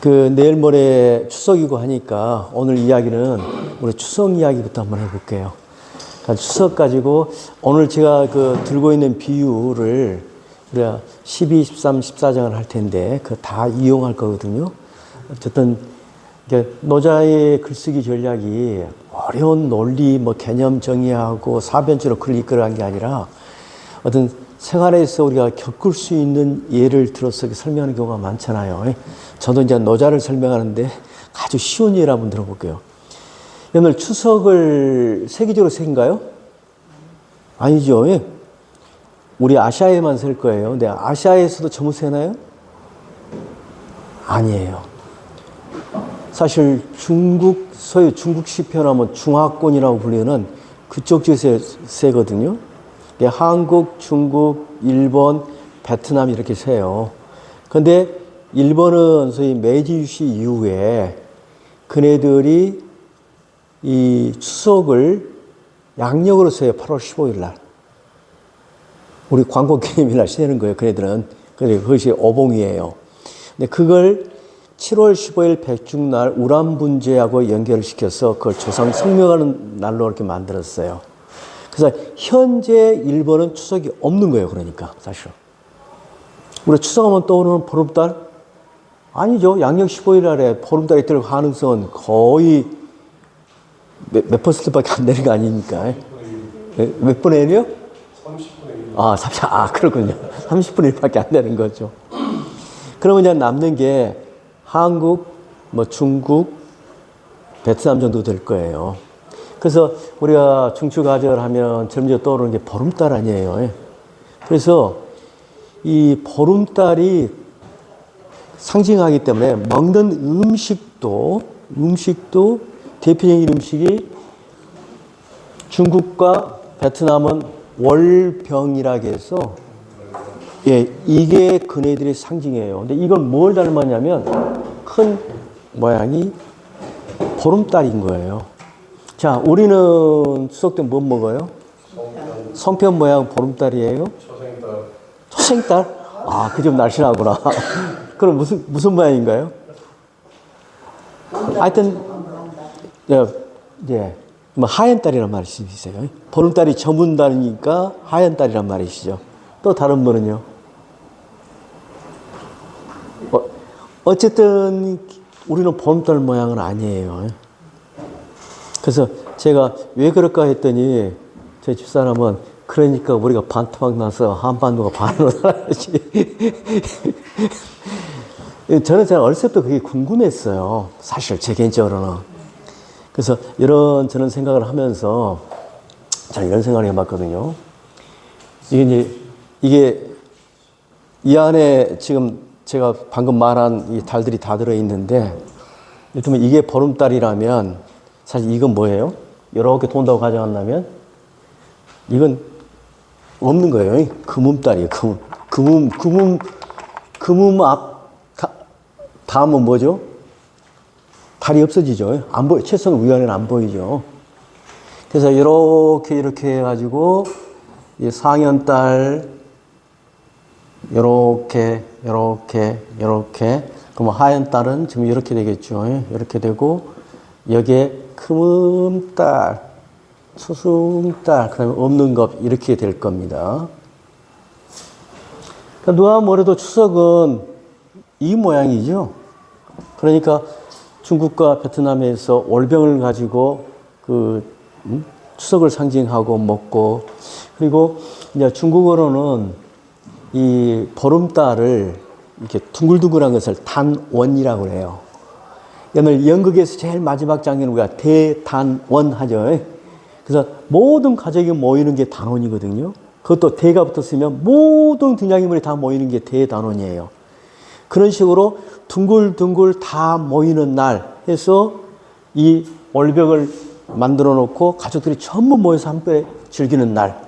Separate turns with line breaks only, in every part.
그 내일 모레 추석이고 하니까 오늘 이야기는 우리 추석 이야기부터 한번 해볼게요. 추석 가지고 오늘 제가 그 들고 있는 비유를 우리가 12, 13, 14장을 할 텐데 그 다 이용할 거거든요. 어쨌든 노자의 글쓰기 전략이 어려운 논리, 뭐 개념 정의하고 사변주로 그걸 이끌어간 게 아니라 어떤 생활에서 우리가 겪을 수 있는 예를 들어서 설명하는 경우가 많잖아요. 저도 이제 노자를 설명하는데 아주 쉬운 예를 한번 들어볼게요. 오늘 추석을 세계적으로 새인가요? 아니죠. 예. 우리 아시아에만 셀 거예요. 근데 아시아에서도 전부 세나요? 아니에요. 사실 중국, 소위 중국식 표현하면 중화권이라고 불리는 그쪽 지역에 세거든요. 예, 한국, 중국, 일본, 베트남 이렇게 세요. 근데 일본은 소위 메이지 유시 이후에 그네들이 이 추석을 양력으로 세요. 8월 15일 날. 우리 광고 개념일 날 세는 거예요. 그네들은. 근데 그것이 오봉이에요. 근데 그걸 7월 15일 백중날 우람 분제하고 연결을 시켜서 그걸 조상 성명하는 날로 이렇게 만들었어요. 그래서 현재 일본은 추석이 없는 거예요. 그러니까 사실. 우리 추석하면 떠오르는 보름달? 아니죠. 양력 15일 날에 보름달이 뜰 가능성은 거의 몇, 몇 퍼센트밖에 안 되는 거 아닙니까? 예, 몇 분의 1이요? 30분의 1. 아, 30, 아, 그렇군요. 30분의 1밖에 안 되는 거죠. 그러면 이제 남는 게 한국, 뭐 중국, 베트남 정도 될 거예요. 그래서 우리가 중추가절 하면 점점 떠오르는 게 보름달 아니에요. 예. 그래서 이 보름달이 상징하기 때문에 먹는 음식도, 음식도 대표적인 음식이 중국과 베트남은 월병이라고 해서 예, 이게 그네들의 상징이에요. 근데 이건 뭘 닮았냐면 큰 모양이 보름달인 거예요. 자, 우리는 추석 때 뭐 먹어요? 성편 모양 보름달이에요? 초생달. 초생달? 아, 그 좀 날씬하구나. 그럼 무슨, 무슨 모양인가요? 하여튼, 예, 예. 뭐 하얀 딸이란 말이 있어요. 보름달이 저문 달이니까 하얀 딸이란 말이시죠. 또 다른 분은요? 어, 어쨌든 우리는 보름달 모양은 아니에요. 그래서 제가 왜 그럴까 했더니 제 집사람은 그러니까 우리가 반토막 나서 한반도가 반으로 나야지. 저는 제가 어렸을 때부터 그게 궁금했어요. 사실 제 개인적으로는. 그래서 이런 저런 생각을 하면서 저는 이런 생각을 해봤거든요. 이게 이제 이게 이 안에 지금 제가 방금 말한 이 달들이 다 들어있는데 이를테면 이게 보름달이라면 사실 이건 뭐예요? 이렇게 돈다고 가져간다면 이건 없는 거예요. 금음달이에요. 금음. 금음, 금음, 금음 앞, 다, 다음은 뭐죠? 달이 없어지죠. 안 보여. 최소한 위안에는 안 보이죠. 그래서 이렇게 이렇게 해가지고 이 상현달 이렇게 이렇게 이렇게 그럼 하얀 달은 지금 이렇게 되겠죠. 이렇게 되고 여기에 금음달, 수승달, 그 다음에 없는 것 이렇게 될 겁니다. 그러니까 누가 뭐래도 추석은 이 모양이죠. 그러니까 중국과 베트남에서 월병을 가지고 그 음? 추석을 상징하고 먹고 그리고 이제 중국어로는 이 보름달을 이렇게 둥글둥글한 것을 단원이라고 해요. 오늘 연극에서 제일 마지막 장면은 우리가 대단원 하죠. 그래서 모든 가족이 모이는 게 단원이거든요. 그것도 대가 붙었으면 모든 등장인물이 다 모이는 게 대단원이에요. 그런 식으로 둥글둥글 다 모이는 날 해서 이 월벽을 만들어 놓고 가족들이 전부 모여서 함께 즐기는 날.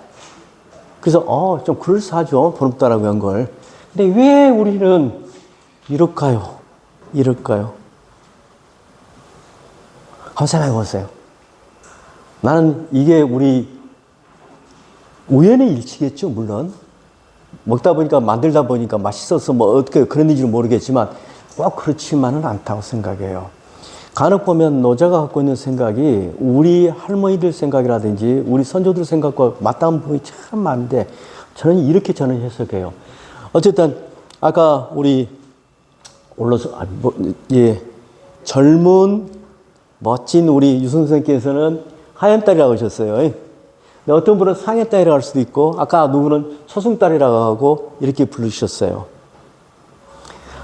그래서 어, 좀 그럴싸하죠. 보름달하고 한 걸. 근데 왜 우리는 이럴까요? 이럴까요? 한번 생각해 보세요. 나는 이게 우리 우연의 일치겠죠, 물론. 먹다 보니까 만들다 보니까 맛있어서 뭐 어떻게 그런지는 모르겠지만 꼭 그렇지만은 않다고 생각해요. 간혹 보면 노자가 갖고 있는 생각이 우리 할머니들 생각이라든지 우리 선조들 생각과 맞닿은 부분이 참 많은데 저는 이렇게 저는 해석해요. 어쨌든 아까 우리 올라서 아, 뭐, 예 젊은 멋진 우리 유선 선생님께서는 하얀 딸이라고 하셨어요. 근데 어떤 분은 상의 딸이라고 할 수도 있고 아까 누구는 소승 딸이라고 하고 이렇게 부르셨어요.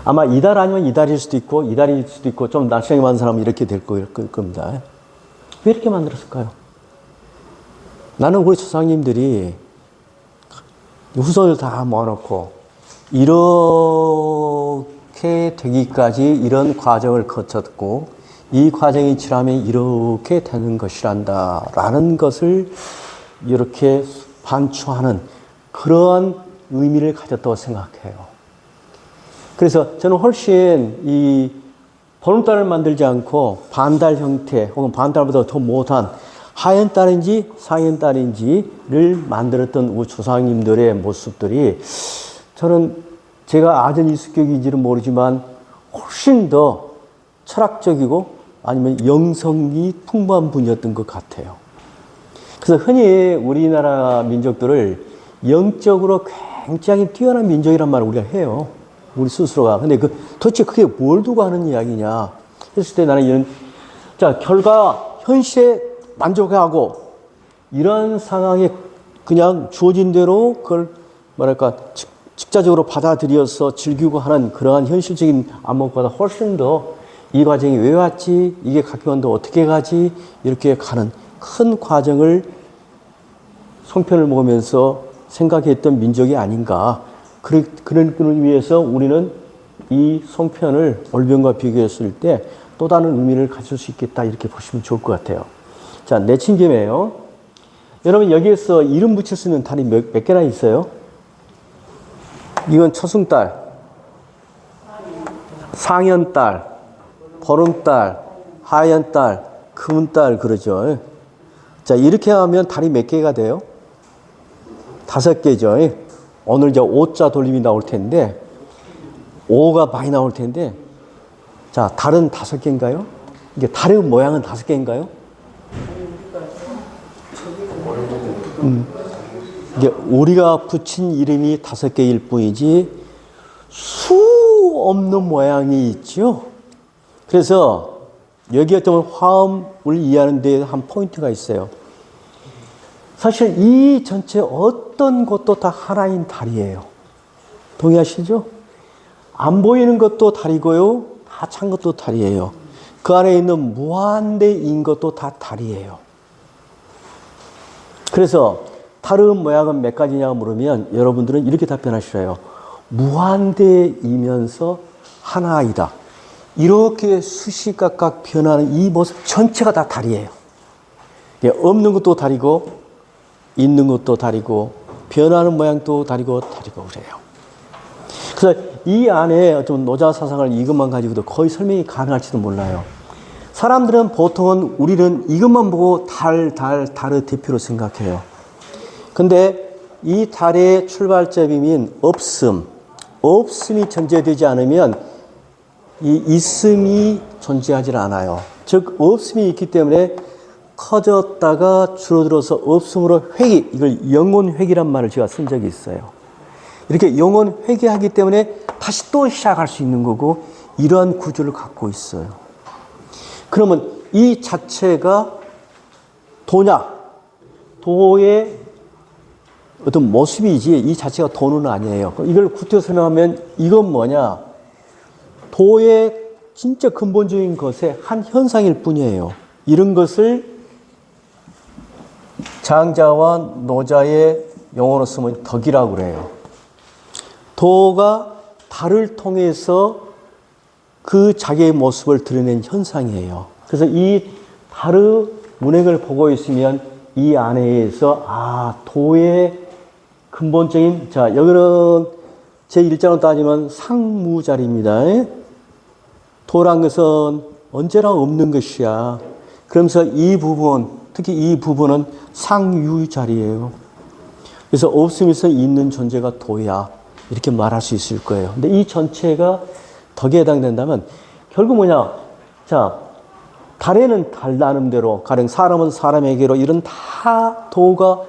아마 이달 아니면 이달일 수도 있고 이달일 수도 있고 좀 날씨가 많은 사람은 이렇게 될 거- 거- 겁니다. 왜 이렇게 만들었을까요? 나는 우리 조상님들이 후손을 다 모아놓고 이렇게 되기까지 이런 과정을 거쳤고 이 과정이 지나면 이렇게 되는 것이란다 라는 것을 이렇게 반추하는 그러한 의미를 가졌다고 생각해요. 그래서 저는 훨씬 이 보름달을 만들지 않고 반달 형태 혹은 반달보다 더 못한 상현 딸인지를 만들었던 우리 조상님들의 모습들이 저는 제가 아전 이수격인지는 모르지만 훨씬 더 철학적이고 아니면 영성이 풍부한 분이었던 것 같아요. 그래서 흔히 우리나라 민족들을 영적으로 굉장히 뛰어난 민족이란 말을 우리가 해요. 우리 스스로가. 근데 그 도대체 그게 뭘 두고 하는 이야기냐 했을 때 나는 이런 자 결과 현실에 만족하고 이런 상황에 그냥 주어진 대로 그걸 뭐랄까 직- 직자적으로 받아들여서 즐기고 하는 그러한 현실적인 안목보다 훨씬 더 이 과정이 왜 왔지 이게 각기원도 어떻게 가지 이렇게 가는 큰 과정을 송편을 먹으면서 생각했던 민족이 아닌가. 그런, 그런 의미에서 우리는 이 송편을 올병과 비교했을 때 또 다른 의미를 가질 수 있겠다. 이렇게 보시면 좋을 것 같아요. 자, 내친김에요. 여러분, 여기에서 이름 붙일 수 있는 달이 몇, 몇 개나 있어요? 이건 처승달, 상현달, 보름달, 하얀 달, 금은달, 그러죠. 자, 이렇게 하면 달이 몇 개가 돼요? 다섯 개죠. 오늘 이제 5자 돌림이 나올 텐데, 5가 많이 나올 텐데, 자, 달은 다섯 개인가요? 이게 달의 모양은 다섯 개인가요? 음, 이게 우리가 붙인 이름이 다섯 개일 뿐이지, 수 없는 모양이 있죠. 그래서 여기에 좀 화음을 이해하는 데 한 포인트가 있어요. 사실 이 전체 어떤 것도 다 하나인 달이에요. 동의하시죠? 안 보이는 것도 달이고요. 다 찬 것도 달이에요. 그 안에 있는 무한대인 것도 다 달이에요. 그래서 다른 모양은 몇 가지냐 물으면 여러분들은 이렇게 답변하시래요. 무한대이면서 하나이다. 이렇게 수시각각 변하는 이 모습 전체가 다 달이에요. 예, 없는 것도 달이고 있는 것도 다르고 변하는 모양도 다르고 다르고 그래요. 그래서 이 안에 좀 노자 사상을 이것만 가지고도 거의 설명이 가능할지도 몰라요. 사람들은 보통은 우리는 이것만 보고 달, 달, 달의 대표로 생각해요. 근데 이 달의 출발점인 없음, 없음이 전제되지 않으면 이 있음이 존재하지 않아요. 즉, 없음이 있기 때문에 커졌다가 줄어들어서 없음으로 회귀, 이걸 영혼 회귀란 말을 제가 쓴 적이 있어요. 이렇게 영혼 회귀하기 때문에 다시 또 시작할 수 있는 거고, 이러한 구조를 갖고 있어요. 그러면 이 자체가 도냐? 도의 어떤 모습이지, 이 자체가 도는 아니에요. 이걸 구태여 설명하면 이건 뭐냐? 도의 진짜 근본적인 것의 한 현상일 뿐이에요. 이런 것을 장자와 노자의 용어로 쓰면 덕이라고 그래요. 도가 달을 통해서 그 자기의 모습을 드러낸 현상이에요. 그래서 이 달의 문행을 보고 있으면 이 안에서 아 도의 근본적인 자 여기는 제 일장으로 따지면 상무자리입니다. 도란 것은 언제나 없는 것이야. 그러면서 이 부분, 특히 이 부분은 상유 자리예요. 그래서 없으면서 있는 존재가 도야. 이렇게 말할 수 있을 거예요. 근데 이 전체가 덕에 해당된다면 결국 뭐냐? 자, 달에는 달 나름대로 가령 사람은 사람에게로 이런 다 도가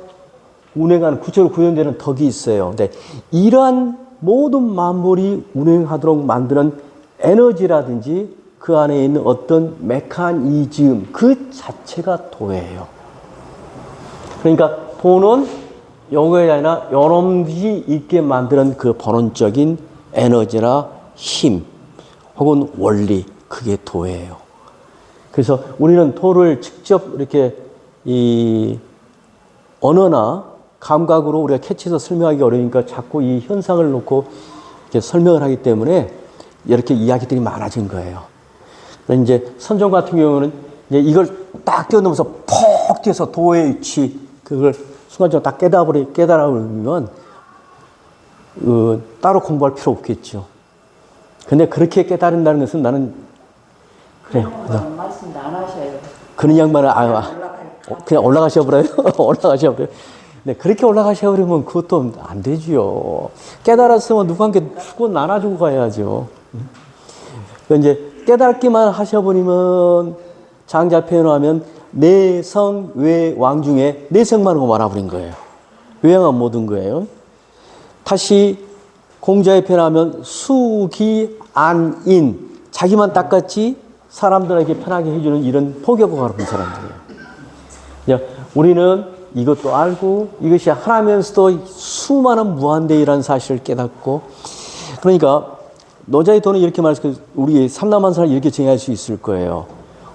운행하는 구체로 구현되는 덕이 있어요. 근데 이러한 모든 만물이 운행하도록 만드는 에너지라든지 그 안에 있는 어떤 메커니즘 그 자체가 도예요. 그러니까 도는 요거에 아니라 여러분들이 있게 만드는 그 본원적인 에너지나 힘 혹은 원리 그게 도예요. 그래서 우리는 도를 직접 이렇게 이 언어나 감각으로 우리가 캐치해서 설명하기 어려우니까 자꾸 이 현상을 놓고 이렇게 설명을 하기 때문에 이렇게 이야기들이 많아진 거예요. 이제 선종 같은 경우는 이제 이걸 딱 뛰어넘어서 퍽 뛰어서 도의 위치 그걸 순간적으로 딱 깨달아버리 깨달아버리면 어, 따로 공부할 필요 없겠죠. 근데 그렇게 깨달은다는 것은 나는 그래요.
그런 말씀도 안 하셔요.
그런 양반을 아, 아, 어, 그냥 올라가셔 버려요. 올라가셔 버려요. 네, 그렇게 올라가셔 버리면 그것도 안 되지요. 깨달았으면 누구한테 주고 나눠주고 가야죠. 그 이제 깨닫기만 하셔버리면 장자 표현하면 내성 외왕 중에 내성만 하고 말아버린 거예요. 외왕은 모든 거예요. 다시 공자의 표현하면 수기 안인 자기만 닦았지 사람들에게 편하게 해주는 이런 포격을 가르친 사람들이에요. 야, 우리는 이것도 알고 이것이 하나면서도 수많은 무한대이라는 사실을 깨닫고 그러니까 노자의 도는 이렇게 말해서 우리 삼남 한사를 이렇게 정의할 수 있을 거예요.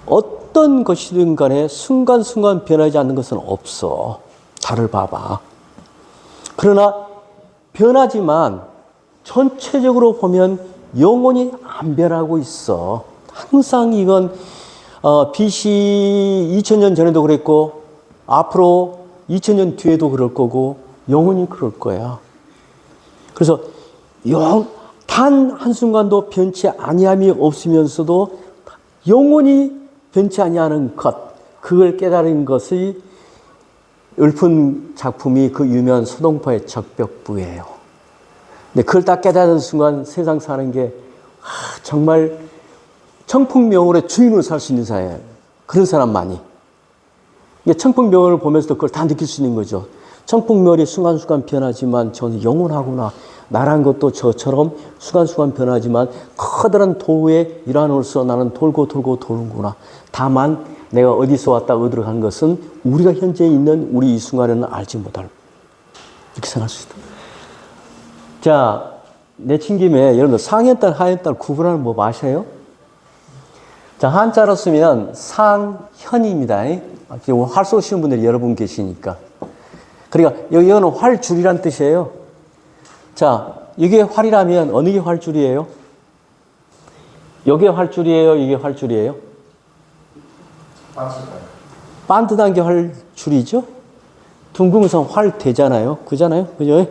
어떤 것이든 간에 순간순간 변하지 않는 것은 없어. 달을 봐봐. 그러나 변하지만 전체적으로 보면 영원히 안 변하고 있어. 항상 이건 어, BC 2000년 전에도 그랬고 앞으로 2000년 뒤에도 그럴 거고 영원히 그럴 거야. 그래서 영, 단 한순간도 변치 아니함이 없으면서도 영원히 변치 아니하는 것, 그걸 깨달은 것이 읊은 작품이 그 유명한 소동포의 적벽부예요. 근데 그걸 딱 깨달은 순간 세상 사는 게 아, 정말 청풍명월의 주인으로 살 수 있는 사회예요. 그런 사람만이. 청풍명월을 보면서도 그걸 다 느낄 수 있는 거죠. 청풍명월이 순간순간 변하지만 저는 영원하구나. 나란 것도 저처럼 순간순간 변하지만 커다란 도의 일환으로서 나는 돌고 돌고 도는구나. 다만 내가 어디서 왔다 어디로 간 것은 우리가 현재 있는 우리 이 순간에는 알지 못할. 이렇게 생각할 수 있다. 자, 내친 김에 여러분들 상현달, 하현달 구분하는 법 아셔요? 자, 한자로 쓰면 상현입니다. 활 쏘 시는 분들이 여러분 계시니까. 그러니까 여기는 활줄이란 뜻이에요. 자, 이게 활이라면 어느 게 활줄이에요? 이게 활줄이에요? 이게 활줄이에요? 반듯한 게 활줄이죠? 둥근성 활대잖아요. 그잖아요. 그죠?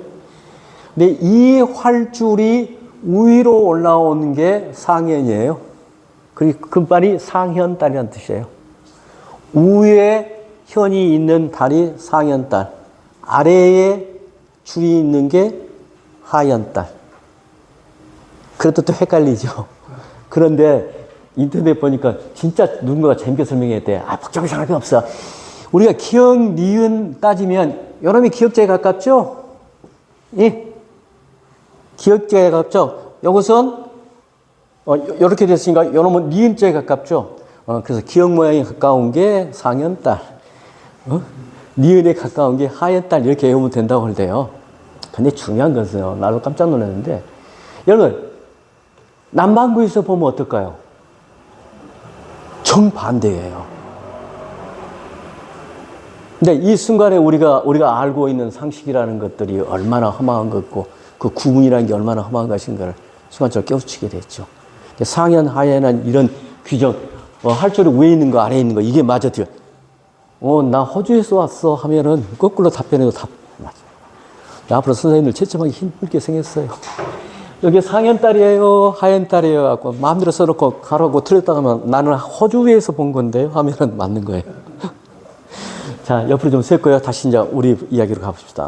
근데 이 활줄이 위로 올라오는 게 상현이에요. 그리고 금발이 상현달이라는 뜻이에요. 위에 현이 있는 달이 상현달, 아래에 줄이 있는 게 하현달. 그것도 또 헷갈리죠. 그런데 인터넷 보니까 진짜 누군가가 재밌게 설명했대. 아, 생각할 필요 없어. 우리가 기억, 니은 따지면 요놈이 기억자에 가깝죠? 예. 기억자에 가깝죠? 요것은 어, 이렇게 됐으니까 요놈은 니은자에 가깝죠? 어, 그래서 기억 모양이 가까운 게 상현달. 어? 니은에 가까운 게 하현달 이렇게 외우면 된다고 할때요. 근데 중요한 것은요. 나도 깜짝 놀랐는데 여러분 남반구에서 보면 어떨까요? 정반대예요. 근데 이 순간에 우리가 우리가 알고 있는 상식이라는 것들이 얼마나 험한 것고 그 구분이라는 게 얼마나 험한 것인가를 순간적으로 깨우치게 됐죠. 상현, 하현은 이런 규정, 어, 할줄이 위에 있는 거, 아래에 있는 거, 이게 맞아 들 어, 나 호주에서 왔어 하면은 거꾸로 답변해도 답. 앞으로 선생님들 채점하기 힘들게 생겼어요. 여기 상현딸이에요, 하현딸이에요 하고 마음대로 써놓고 가라고 틀렸다 하면 나는 호주에서 본 건데 하면은 맞는 거예요. 자, 옆으로 좀셀 거예요. 다시 이제 우리 이야기로 가봅시다.